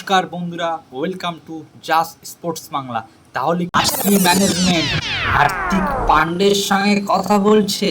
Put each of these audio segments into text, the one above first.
নমস্কার বন্ধুরা welcome to just sports Bangla তাহলে আরসি ম্যানেজমেন্ট হার্দিক পান্ডের সঙ্গে কথা বলছে?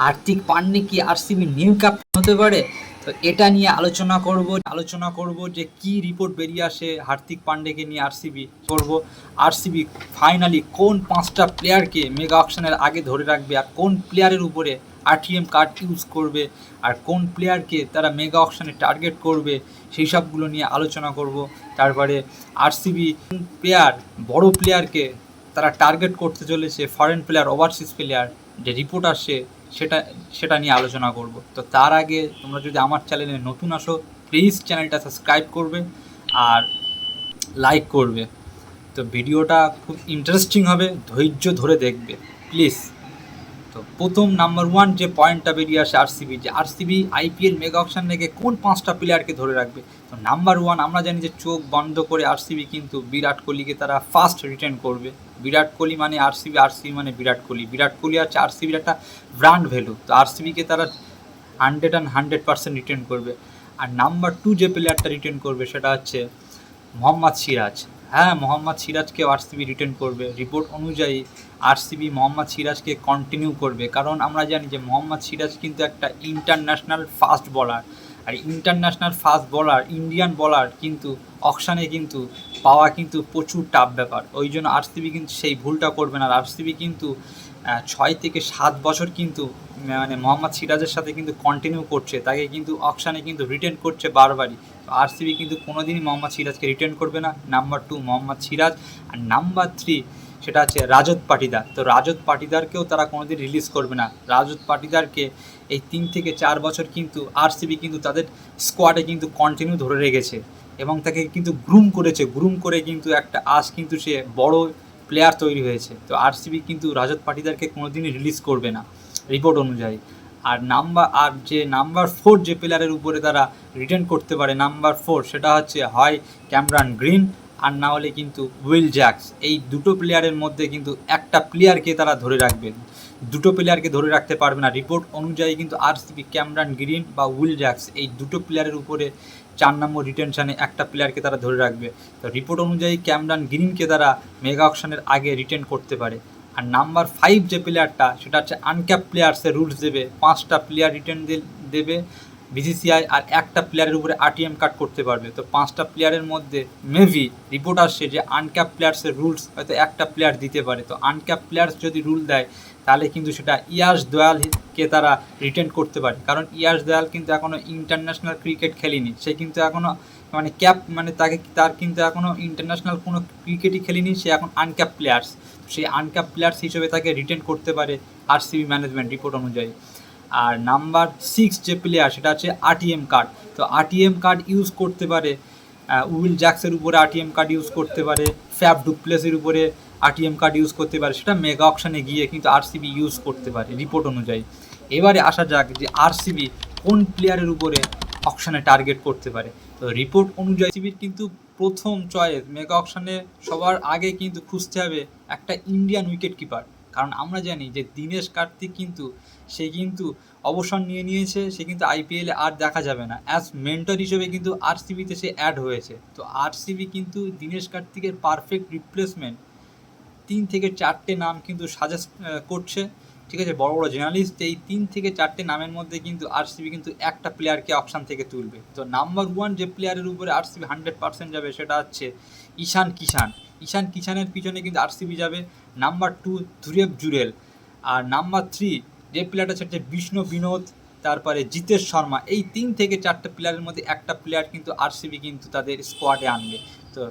হার্দিক পান্ডে কি আরসিবি নিউ কাপ হতে পারে? তো এটা নিয়ে আলোচনা করব আলোচনা করব যে কি রিপোর্ট বেরিয়ে আসে হার্দিক পান্ডেকে নিয়ে আরসিবি। করব, আরসিবি ফাইনালি কোন পাঁচটা প্লেয়ারকে মেগা অকশনের আগে ধরে রাখবে আর কোন প্লেয়ারের উপরে আরটিএম কার্ড ইউজ করবে আর কোন প্লেয়ারকে তারা মেগা অকশনে টার্গেট করবে সেই সবগুলো নিয়ে আলোচনা করব। তারপরে আরসিবি প্লেয়ার বড় প্লেয়ারকে তারা টার্গেট করতে চলেছে ফরেন প্লেয়ার ওভারসিজ প্লেয়ার যে রিপোর্ট আসছে সেটা সেটা নিয়ে আলোচনা করব। তো তার আগে তোমরা যদি আমার চ্যানেলে নতুন আসো প্লিজ চ্যানেলটা সাবস্ক্রাইব করবে আর লাইক করবে। তো ভিডিওটা খুব ইন্টারেস্টিং হবে, ধৈর্য ধরে দেখবে প্লিজ তো প্রথম নাম্বার ওয়ান যে পয়েন্টটা বেরিয়ে আসে আরসিবি যে আরসিবি আইপিএল মেগা অপশন থেকে কোন পাঁচটা প্লেয়ারকে ধরে রাখবে? তো নাম্বার ওয়ান আমরা জানি যে চোখ বন্ধ করে আরসিবি কিন্তু বিরাট কোহলিকে তারা ফার্স্ট রিটার্ন করবে। বিরাট কোহলি মানে আরসিবি আরসিবি মানে বিরাট কোহলি। বিরাট কোহলি আছে আরসিবির একটা ব্র্যান্ড ভ্যালু তো আরসিবিকে তারা hundred and hundred percent return করবে। আর নাম্বার টু যে প্লেয়ারটা রিটার্ন করবে সেটা হচ্ছে মোহাম্মদ সিরাজ। হ্যাঁ মোহাম্মদ সিরাজকে আরসিবি রিটার্ন করবে। রিপোর্ট অনুযায়ী আরসিবি মোহাম্মদ সিরাজকে কন্টিনিউ করবে। কারণ আমরা জানি যে মোহাম্মদ সিরাজ কিন্তু একটা ইন্টারন্যাশনাল ফাস্ট বলার আর international fast bowler Indian bowler কিন্তু অকশানে কিন্তু পাওয়া কিন্তু প্রচুর টাফ ব্যাপার। ওই জন্য আরসিবি কিন্তু সেই ভুলটা করবে না। আর আরসিবি কিন্তু ছয় থেকে সাত বছর কিন্তু মানে মোহাম্মদ সিরাজের সাথে কিন্তু কন্টিনিউ করছে, তাকে কিন্তু অকশানে কিন্তু রিটার্ন করছে বারবারই। আরসিবি কিন্তু কোনোদিনই মোহাম্মদ সিরাজকে রিটার্ন করবে না। Number two Mohammad Siraj. আর নাম্বার থ্রি সেটা হচ্ছে রাজত পাটিদার। তো রাজত পাটিদারকেও তারা কোনোদিন রিলিজ করবে না। রাজত পাটিদারকে এই তিন থেকে চার বছর কিন্তু আরসিবি কিন্তু তাদের স্কোয়াডে কিন্তু কন্টিনিউ ধরে রেখেছে। এবং তাকে কিন্তু গ্রুম করেছে। গ্রুম করে কিন্তু একটা আজ কিন্তু সে বড় প্লেয়ার তৈরি হয়েছে। তো আরসিবি কিন্তু রাজত পাটিদারকে কোনোদিনই রিলিজ করবে না রিপোর্ট অনুযায়ী। আর নাম্বার আর যে নাম্বার ফোর যে প্লেয়ারের উপরে তারা রিটার্ন করতে পারে নাম্বার ফোর সেটা হচ্ছে হয় ক্যামরান গ্রিন, আর না হলে কিন্তু উইল জ্যাক্স। এই দুটো প্লেয়ারের মধ্যে কিন্তু একটা প্লেয়ারকে তারা ধরে রাখবে। দুটো প্লেয়ারকে ধরে রাখতে পারবে না। রিপোর্ট অনুযায়ী কিন্তু আরসিবি ক্যামরান গ্রিন বা উইল জ্যাক্স এই দুটো প্লেয়ারের উপরে চার নম্বর রিটেনশানে একটা প্লেয়ারকে তারা ধরে রাখবে। তো রিপোর্ট অনুযায়ী ক্যামরান গ্রিনকে তারা মেগা অকশনের আগে রিটেন করতে পারে। আর নাম্বার ফাইভ যে প্লেয়ারটা সেটা হচ্ছে আনক্যাপ প্লেয়ার্সের রুলস দেবে। পাঁচটা প্লেয়ার রিটার্ন দেবে। বিসিসিআই আর একটা প্লেয়ারের উপরে আরটিএম কাট করতে পারবে। তো পাঁচটা প্লেয়ারের মধ্যে মেবি রিপোর্ট আসছে যে আনক্যাপ প্লেয়ার্সের রুলস হয়তো একটা প্লেয়ার দিতে পারে। তো আনক্যাপ প্লেয়ার্স যদি রুল দেয় তাহলে কিন্তু সেটা ইয়াস দয়ালকে তারা রিটেন করতে পারে। কারণ ইয়াস দয়াল কিন্তু এখনও ইন্টারন্যাশনাল ক্রিকেট খেলেনি। সে কিন্তু এখনও মানে ক্যাপ মানে তাকে, তার কিন্তু এখনও ইন্টারন্যাশনাল কোনো ক্রিকেটই খেলেনি। সে এখন আনক্যাপ প্লেয়ার্স সেই আনক্যাপ প্লেয়ার্স হিসেবে তাকে রিটেন করতে পারে আর আরসিবি ম্যানেজমেন্ট রিপোর্ট অনুযায়ী। আর নাম্বার সিক্স যে প্লেয়ার সেটা হচ্ছে আরটিএম কার্ড তো আরটিএম কার্ড ইউজ করতে পারে উইল জ্যাক্সের উপরে আরটিএম কার্ড ইউজ করতে পারে ফ্যাব ডুপ্লেসের উপরে আরটিএম কার্ড ইউজ করতে পারে, সেটা মেগা অপশানে গিয়ে কিন্তু আরসিবি ইউজ করতে পারে রিপোর্ট অনুযায়ী। এবারে আসা যাক যে আরসিবি কোন প্লেয়ারের উপরে অপশানে টার্গেট করতে পারে। তো রিপোর্ট অনুযায়ী সিবির কিন্তু প্রথম চয়েস মেগা অপশানে সবার আগে কিন্তু খুঁজতে হবে একটা ইন্ডিয়ান উইকেট কিপার কারণ আমরা জানি যে দীনেশ কার্তিক কিন্তু, সে কিন্তু অবসর নিয়ে নিয়েছে, সে কিন্তু আইপিএলে আর দেখা যাবে না। অ্যাজ মেন্টর হিসেবে কিন্তু আরসিবিতে সে অ্যাড হয়েছে। তো আরসিবি কিন্তু দীনেশ কার্তিকের পারফেক্ট রিপ্লেসমেন্ট তিন থেকে চারটে নাম কিন্তু সাজেস্ট করছে। ঠিক আছে, বড় বড় জার্নালিস্ট এই তিন থেকে চারটে নামের মধ্যে কিন্তু আরসিবি কিন্তু একটা প্লেয়ারকে অপশান থেকে তুলবে। তো নাম্বার ওয়ান যে প্লেয়ারের উপরে আরসিবি হান্ড্রেড পার্সেন্ট যাবে সেটা হচ্ছে ঈশান কিষান ঈশান কিষানের পিছনে কিন্তু আরসিবি যাবে। নাম্বার টু ধুরেব জুরেল আর নাম্বার থ্রি যে প্লেয়ারটা হচ্ছে বিষ্ণু বিনোদ, তারপরে জিতেশ শর্মা। এই তিন থেকে চারটে প্লেয়ারের মধ্যে একটা প্লেয়ার কিন্তু আরসিবি কিন্তু তাদের স্কোয়াডে আনবে। তো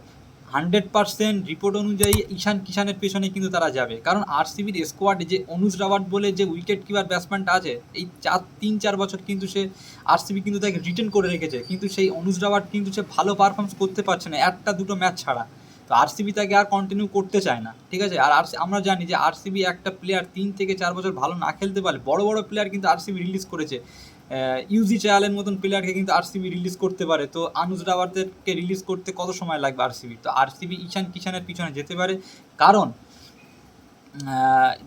হান্ড্রেড পার্সেন্ট রিপোর্ট অনুযায়ী ঈশান কিষানের পেছনে কিন্তু তারা যাবে। কারণ আরসিবির স্কোয়াডে যে অনুজ রাওয়াট বলে যে উইকেট কিপার ব্যাটসম্যানটা আছে, এই চার, তিন, চার বছর কিন্তু সে আরসিবি কিন্তু তাকে রিটার্ন করে রেখেছে। কিন্তু সেই অনুজ রাওয়াট কিন্তু সে ভালো পারফরমেন্স করতে পারছে না, একটা, দুটো ম্যাচ ছাড়া। তো আরসিবি তাকে আর কন্টিনিউ করতে চায় না, ঠিক আছে? আর আমরা জানি যে আরসিবি একটা প্লেয়ার তিন থেকে চার বছর ভালো না খেলতে পারলে, বড় বড় প্লেয়ার কিন্তু আরসিবি রিলিজ করেছে। ইউজি চায়ালের মতন প্লেয়ারকে কিন্তু আরসিবি রিলিজ করতে পারে। তো আনুজ রাওয়ারদেরকে রিলিজ করতে কত সময় লাগবে আরসিবি তো আরসিবি ঈশান কিষানের পিছনে যেতে পারে। কারণ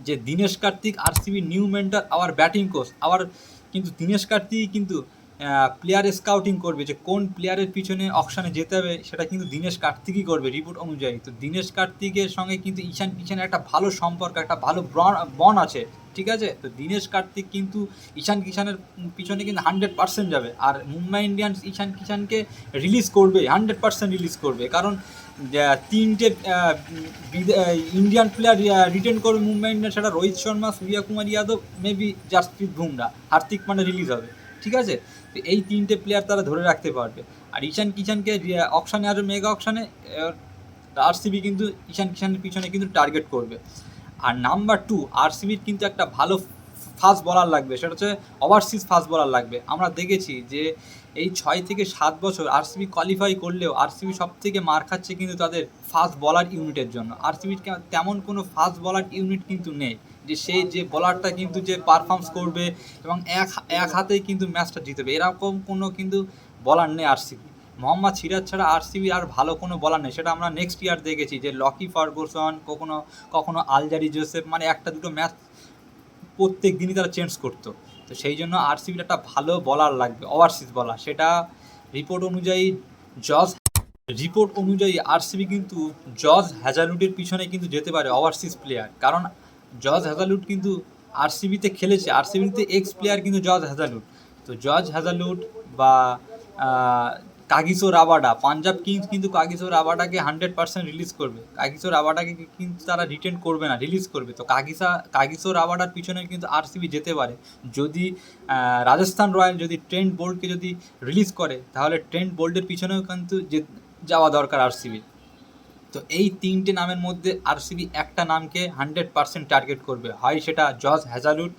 যে Dinesh Karthik RCB new mentor our batting coach আবার কিন্তু দীনেশ কার্তিক কিন্তু প্লেয়ার স্কাউটিং করবে যে কোন প্লেয়ারের পিছনে অকশানে যেতে হবে, সেটা কিন্তু দীনেশ কার্তিকই করবে রিপোর্ট অনুযায়ী। তো দীনেশ কার্তিকের সঙ্গে কিন্তু ঈশান কিষানের একটা ভালো সম্পর্ক, একটা ভালো বন আছে, ঠিক আছে? তো দীনেশ কার্তিক কিন্তু ঈশান কিষানের পিছনে কিন্তু হান্ড্রেড পার্সেন্ট যাবে। আর মুম্বাই ইন্ডিয়ান্স ঈশান কিষানকে রিলিজ করবে হান্ড্রেড পার্সেন্ট রিলিজ করবে। কারণ তিনটে ইন্ডিয়ান প্লেয়ার রিটার্ন করবে মুম্বাই ইন্ডিয়ান্স, সেটা রোহিত শর্মা, সূর্য কুমার যাদব মেবি জাসপ্রীত বুমরা হার্দিক পান্ডে রিলিজ হবে। ঠিক আছে? তো এই তিনটে প্লেয়ার তারা ধরে রাখতে পারবে। আর ঈশান কিষানকে অকশানে আসবে মেগা অকশানে আরসিবি কিন্তু ঈশান কিষানের পিছনে কিন্তু টার্গেট করবে। আর নাম্বার টু আরসিবির কিন্তু একটা ভালো ফাস্ট বলার লাগবে। সেটা হচ্ছে ওভারসিজ ফাস্ট বলার লাগবে। আমরা দেখেছি যে এই ছয় থেকে সাত বছর আরসিবি কোয়ালিফাই করলেও আরসিবি সব থেকে মার খাচ্ছে কিন্তু তাদের ফাস্ট বলার ইউনিটের জন্য। আরসিবির তেমন কোনো ফাস্ট বলার ইউনিট কিন্তু নেই। যে সেই যে বলারটা কিন্তু যে পারফর্মস করবে এবং এক এক হাতেই কিন্তু ম্যাচটা জিতবে এরকম কোনো কিন্তু বলার নেই আরসিবি মোহাম্মদ সিরাজ ছাড়া আরসিবি আর ভালো কোনো বলার নেই। সেটা আমরা নেক্সট ইয়ার দেখেছি যে লকি ফার্গুসন কখনো কখনো আলজারি জোসেফ মানে একটা দুটো ম্যাচ প্রত্যেক দিনই তারা চেঞ্জ করতো। তো সেই জন্য আরসিবির একটা ভালো বলার লাগবে ওভারসিজ বলার সেটা রিপোর্ট অনুযায়ী জজ রিপোর্ট অনুযায়ী আরসিবি কিন্তু জজ হ্যাজালুডের পিছনে কিন্তু যেতে পারে ওভারসিজ প্লেয়ার কারণ জজ হ্যাজালুড কিন্তু আরসিবিতে খেলেছে। আরসিবিতে এক্স প্লেয়ার কিন্তু জজ হ্যাজালুড তো জজ হ্যাজালুড বা কাগিসো রাবাডা, পাঞ্জাব কিংস কিন্তু কাগিসো রাবাডাকে হান্ড্রেড পার্সেন্ট রিলিজ করবে। কাগিসো রাবাডাকে কিন্তু তারা রিটেন করবে না রিলিজ করবে। তো কাগিসা, কাগিসো রাবাডার পিছনে কিন্তু আরসিবি যেতে পারে। যদি রাজস্থান রয়্যাল যদি ট্রেন্ড বোল্টকে যদি রিলিজ করে, তাহলে ট্রেন্ট বোল্টের পিছনেও কিন্তু যাওয়া দরকার আরসিবি তো এই তিনটে নামের মধ্যে আরসিবি একটা নামকে হান্ড্রেড পার্সেন্ট টার্গেট করবে। হয় সেটা জজ হ্যাজালুড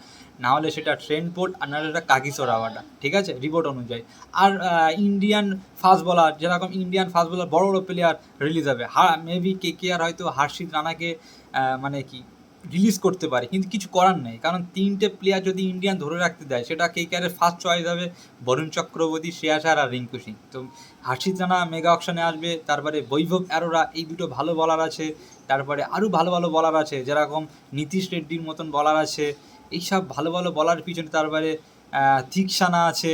না হলে সেটা ট্রেন্ড বোর্ড, আর নাহলে সেটা কাগিসো আওয়াটা ঠিক আছে? রিপোর্ট অনুযায়ী। আর ইন্ডিয়ান ফাস্ট বলার, যেরকম ইন্ডিয়ান ফাস্ট বলার বড় বড় প্লেয়ার রিলিজ হবে। হা মেবি কে কে আর হয়তো হার্ষিত রানাকে মানে কি রিলিজ করতে পারে, কিন্তু কিছু করার নেই। কারণ তিনটে প্লেয়ার যদি ইন্ডিয়ান ধরে রাখতে দেয়, সেটা কে কে ফার্স্ট চয়েস হবে? বরুণ চক্রবর্তী শ্রেয়াস আর আর রিঙ্কু সিং। তো হার্ষিত রানা মেগা অপশনে আসবে, তারপরে বৈভব অ্যারোরা, এই দুটো ভালো বলার আছে। তারপরে আরও ভালো ভালো বলার আছে, যেরকম নীতিশ রেড্ডির মতন বলার আছে। এইসব ভালো ভালো বলার পিছনে তারপরে থিকসানা আছে।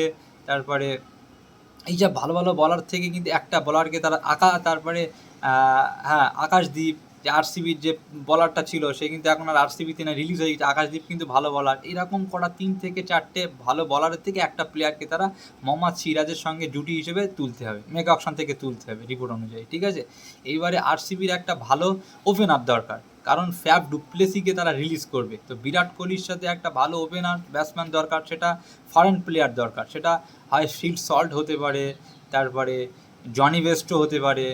তারপরে এই যে ভালো ভালো বলার থেকে কিন্তু একটা বলারকে তারা আকা, তারপরে হ্যাঁ আকাশদ্বীপ যে আরসিবির যে বলারটা ছিল, সে কিন্তু এখন আর আরসিবিতে না রিলিজ হয়ে গেছে আকাশদ্বীপ কিন্তু ভালো বলার এরকম করা তিন থেকে চারটে ভালো বলারের থেকে একটা প্লেয়ারকে তারা মোহাম্মদ সিরাজের সঙ্গে জুটি হিসেবে তুলতে হবে। মেগা অপশন থেকে তুলতে হবে রিপোর্ট অনুযায়ী, ঠিক আছে? এইবারে আরসিবির একটা ভালো ওপেনার দরকার। কারণ ফ্যাব ডুপ্লেসিকে তারা রিলিজ করবে। তো বিরাট কোহলির সাথে একটা ভালো ওপেনার ব্যাটসম্যান দরকার, সেটা ফরেন প্লেয়ার দরকার। সেটা হয় ফিল্ড সল্ট হতে পারে, তারপরে জনি বেস্টো হতে পারে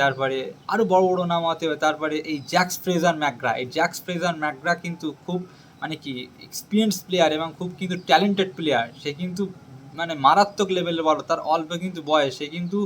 তারপরে আরও বড় বড় নাম হতে পারে, তারপরে এই জ্যাক্স ফ্রেজার ম্যাকগ্রা। এই জ্যাক্স ফ্রেজার ম্যাকগ্রা কিন্তু খুব মানে কি এক্সপিরিয়েন্স প্লেয়ার এবং খুব কিন্তু ট্যালেন্টেড প্লেয়ার সে কিন্তু মানে মারাত্মক লেভেলে বলো তার অল্প কিন্তু বয়স। সে কিন্তু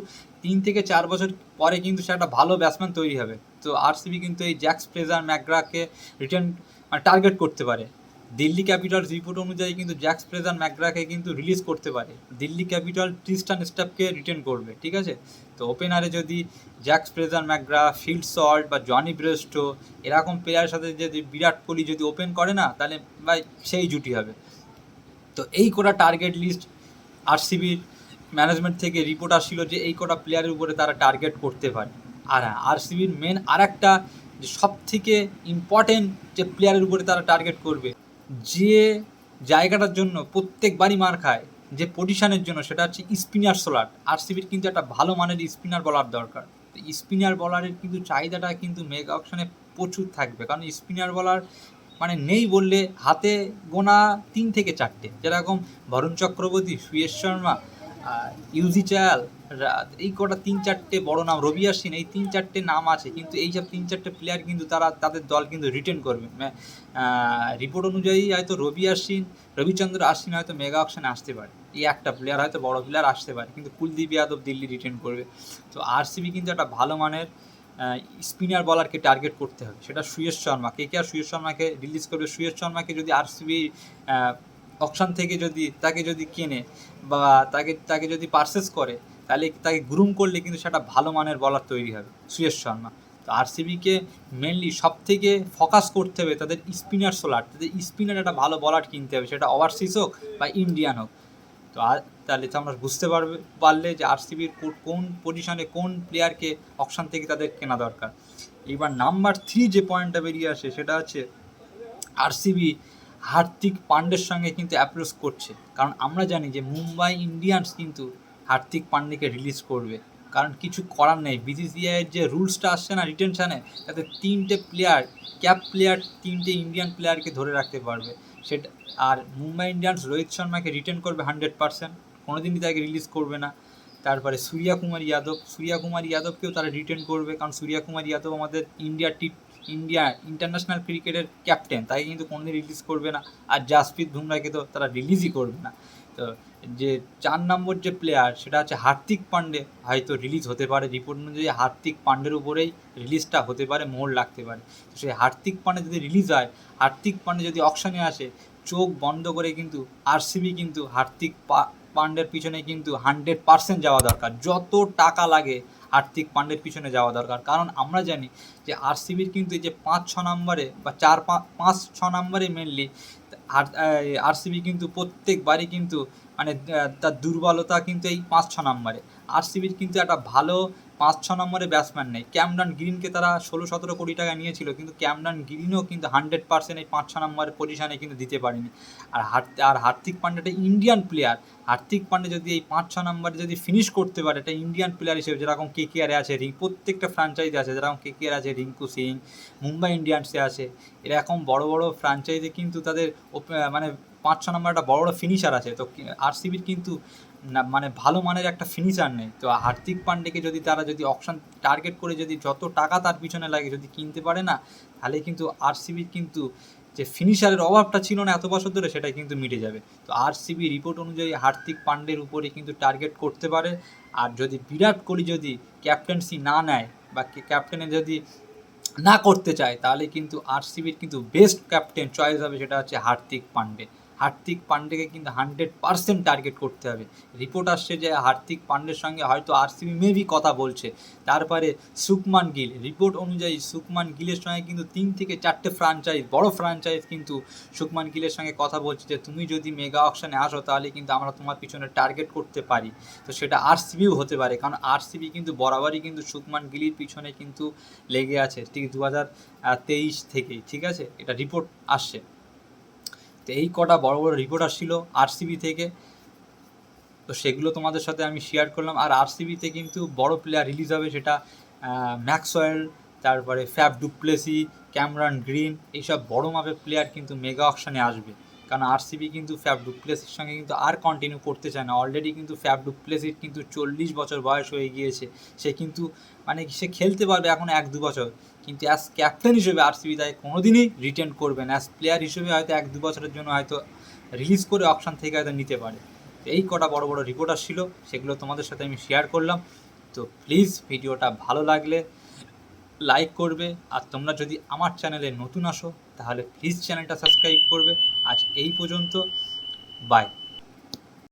তিন থেকে চার বছর পরে কিন্তু সে একটা ভালো ব্যাটসম্যান তৈরি হবে। তো আরসিবি কিন্তু এই জ্যাক্স ফ্রেজার ম্যাকগ্রাকে রিটার্ন মানে টার্গেট করতে পারে। দিল্লি ক্যাপিটালস রিপোর্ট অনুযায়ী কিন্তু জ্যাক্স ফ্রেজার ম্যাকগ্রাকে কিন্তু রিলিজ করতে পারে। দিল্লি ক্যাপিটাল ট্রিস্টান স্টাফকে রিটেন করবে, ঠিক আছে? তো ওপেনারে যদি Jake Fraser McGurk Phil Salt বা জনি ব্রেস্টো এরকম প্লেয়ারের সাথে যদি বিরাট কোহলি যদি ওপেন করে না, তাহলে ভাই সেই জুটি হবে। তো এই কটা টার্গেট লিস্ট আরসিবির ম্যানেজমেন্ট থেকে রিপোর্ট আসছিল যে এই কটা প্লেয়ারের উপরে তারা টার্গেট করতে পারে। আর হ্যাঁ আরসিবির মেন আর একটা যে সব থেকে ইম্পর্টেন্ট যে প্লেয়ারের উপরে তারা টার্গেট করবে যে জায়গাটার জন্য প্রত্যেকবারই মার খায়, যে পজিশনের জন্য, সেটা হচ্ছে স্পিনার সোলার আরসিবির কিন্তু একটা ভালো মানের স্পিনার বলার দরকার। তো স্পিনার বলারের কিন্তু চাহিদাটা কিন্তু মেগা অপশনে প্রচুর থাকবে। কারণ স্পিনার বলার মানে নেই বললে হাতে গোনা তিন থেকে চারটে। যেরকম বরুণ চক্রবর্তী, সুয়েশ শর্মা ইউজি চায়াল এই কটা তিন চারটে বড় নাম, রবি আশ্বিন এই তিন চারটে নাম আছে, কিন্তু এই সব তিন চারটে প্লেয়ার কিন্তু তারা, তাদের দল কিন্তু রিটেন করবে। রিপোর্ট অনুযায়ী হয়তো রবি আশ্বিন রবিচন্দ্র আশ্বিন হয়তো মেগা অপশনে আসতে পারে। এই একটা প্লেয়ার হয়তো বড় প্লেয়ার আসতে পারে, কিন্তু কুলদীপ যাদব দিল্লি রিটেন করবে। তো আরসিবি কিন্তু একটা ভালো মানের স্পিনার বলারকে টার্গেট করতে হবে। সেটা সুয়েশ শর্মা। কে কে আর সুয়েশ শর্মাকে রিলিজ করবে? সুয়েশ শর্মাকে যদি আরসিবি অপশান থেকে যদি, তাকে যদি কেনে বা তাকে তাকে যদি পারচেস করে তাহলে তাকে গ্রুম করলে কিন্তু সেটা ভালো মানের বলার তৈরি হবে। সুয়েশ শর্মা। তো আরসিবিকে মেনলি সব থেকে ফোকাস করতে হবে তাদের স্পিনার সোলার তাদের স্পিনার একটা ভালো বলার কিনতে হবে, সেটা ওভারসিজ হোক বা ইন্ডিয়ান হোক। তো আর তাহলে তো আমরা বুঝতে পারবে, পারলে যে আরসিবির কোন পজিশনে কোন প্লেয়ারকে অপশান থেকে তাদের কেনা দরকার। এবার নাম্বার থ্রি যে পয়েন্টটা বেরিয়ে আসে, সেটা হচ্ছে আরসিবি হার্দিক পান্ডের সঙ্গে কিন্তু অ্যাপ্রোচ করছে। কারণ আমরা জানি যে মুম্বাই ইন্ডিয়ান্স কিন্তু হার্দিক পান্ডেকে রিলিজ করবে। কারণ কিছু করার নেই। বিসিসিআইয়ের যে রুলসটা আসছে না রিটেনশানে তাতে তিনটে প্লেয়ার ক্যাপ প্লেয়ার তিনটে ইন্ডিয়ান প্লেয়ারকে ধরে রাখতে পারবে। সেটা আর মুম্বাই ইন্ডিয়ান্স রোহিত শর্মাকে রিটেন করবে হান্ড্রেড পার্সেন্ট কোনো দিনই তাকে রিলিজ করবে না। তারপরে সূর্যা কুমার যাদব। সূর্যা কুমার যাদবকেও তারা রিটেন করবে। কারণ সূর্যা কুমার যাদব আমাদের ইন্ডিয়া টি ইন্ডিয়া ইন্টারন্যাশনাল ক্রিকেটের ক্যাপ্টেন তাকে কিন্তু কোনোদিন রিলিজ করবে না। আর জাসপ্রীত বুমরাকে তো তারা রিলিজই করবে না। তো যে চার নম্বর যে প্লেয়ার সেটা হচ্ছে হার্দিক পান্ডে। হয়তো রিলিজ হতে পারে। রিপোর্ট অনুযায়ী হার্দিক পান্ডের উপরেই রিলিজটা হতে পারে, মোড় লাগতে পারে। তো সেই হার্দিক পান্ডে যদি রিলিজ হয়, হার্দিক পান্ডে যদি অপশানে আসে, চোখ বন্ধ করে কিন্তু আরসিবি কিন্তু হার্দিক পান্ডের পিছনে কিন্তু হান্ড্রেড পার্সেন্ট যাওয়া দরকার। যত টাকা লাগে হার্দিক পান্ডের পিছনে যাওয়া দরকার। কারণ আমরা জানি যে আরসিবির কিন্তু এই যে পাঁচ, ছ নম্বরে বা চার পাঁচ, ছ নম্বরে মেনলি আরসিবি কিন্তু প্রত্যেকবারই কিন্তু মানে তার দুর্বলতা কিন্তু এই পাঁচ ছ নম্বরে আরসিবির কিন্তু একটা ভালো পাঁচ ছ নম্বরে ব্যাটসম্যান নেই। ক্যামডন গ্রিনকে তারা ষোলো সতেরো কোটি টাকা নিয়েছিল, কিন্তু ক্যামডন গ্রিনও কিন্তু হান্ড্রেড পার্সেন্ট এই পাঁচ ছ নম্বরের পজিশনে কিন্তু দিতে পারেনি। আর আর হার্দিক পান্ডেটা ইন্ডিয়ান প্লেয়ার হার্দিক পান্ডে যদি এই পাঁচ ছ নম্বরে যদি ফিনিশ করতে পারে এটা ইন্ডিয়ান প্লেয়ার হিসেবে যেরকম কে কে আরে আছে, রিং, প্রত্যেকটা ফ্র্যাঞ্চাইজি আছে, যেরকম কে কে আর আছে রিঙ্কু সিং, মুম্বাই ইন্ডিয়ান্সে আছে, এরকম বড় বড় ফ্র্যাঞ্চাইজি কিন্তু তাদের মানে পাঁচ ছ নম্বর একটা বড় বড় ফিনিশার আছে। তো আরসিবির কিন্তু না মানে ভালো মানের একটা ফিনিশার নেই তো হার্দিক পান্ডেকে যদি তারা যদি অপশান টার্গেট করে যদি যত টাকা তার পিছনে লাগে যদি কিনতে পারে না, তাহলে কিন্তু আরসিবির কিন্তু যে ফিনিশারের অভাবটা ছিল না এত বছর ধরে সেটা কিন্তু মিটে যাবে। তো আরসিবি রিপোর্ট অনুযায়ী হার্দিক পান্ডের উপরে কিন্তু টার্গেট করতে পারে। আর যদি বিরাট কোহলি যদি ক্যাপ্টেন্সি না নেয় বা ক্যাপ্টেনে যদি না করতে চায়, তাহলে কিন্তু আরসিবির কিন্তু বেস্ট ক্যাপ্টেন চয়েস হবে সেটা হচ্ছে হার্দিক পান্ডে। হার্দিক পান্ডেকে কিন্তু হান্ড্রেড পার্সেন্ট টার্গেট করতে হবে। রিপোর্ট আসছে যে হার্দিক পান্ডের সঙ্গে হয়তো আরসিবি মেবি কথা বলছে। তারপরে সুকমান গিল। রিপোর্ট অনুযায়ী সুকমান গিলের সঙ্গে কিন্তু তিন থেকে চারটে ফ্রাঞ্চাইজ বড় ফ্রাঞ্চাইজ কিন্তু সুকমান গিলের সঙ্গে কথা বলছে যে, তুমি যদি মেগা অকশনে আসো, তাহলে কিন্তু আমরা তোমার পিছনে টার্গেট করতে পারি। তো সেটা আরসিবিও হতে পারে। কারণ আরসিবি কিন্তু বরাবরই কিন্তু সুকমান গিলির পিছনে কিন্তু লেগে আছে। ঠিক দু হাজার তেইশ থেকেই। ঠিক আছে? এটা রিপোর্ট আসছে। তো এই কটা বড় বড় রিপোর্ট আসছিল আরসিবি থেকে। তো সেগুলো তোমাদের সাথে আমি শেয়ার করলাম। আর আরসিবিতে কিন্তু বড় প্লেয়ার রিলিজ হবে সেটা ম্যাক্সওয়েল তারপরে ফ্যাব ডুপ্লেসি ক্যামরান গ্রিন এইসব বড় মাপের প্লেয়ার কিন্তু মেগা অকশানে আসবে। কারণ আরসিবি কিন্তু ফ্যাব ডুপ্লেসির সঙ্গে কিন্তু আর কন্টিনিউ করতে চায় না। অলরেডি কিন্তু ফ্যাব ডুপ্লেসির কিন্তু চল্লিশ বছর বয়স হয়ে গিয়েছে। সে কিন্তু মানে সে খেলতে পারবে এখন এক দু বছর। কিন্তু অ্যাজ ক্যাপ্টেন হিসেবে আরসিবি তাই কোনোদিনই রিটেন করবে না। অ্যাজ প্লেয়ার হিসেবে হয়তো এক দু বছরের জন্য হয়তো রিলিজ করে অপশান থেকে হয়তো নিতে পারে। এই কটা বড় বড় রিপোর্ট আসছিল সেগুলো তোমাদের সাথে আমি শেয়ার করলাম। তো প্লিজ ভিডিওটা ভালো লাগলে লাইক করবে। আর তোমরা যদি আমার চ্যানেলে নতুন আসো, তাহলে প্লিজ চ্যানেলটা সাবস্ক্রাইব করবে। আজ এই পর্যন্ত। বাই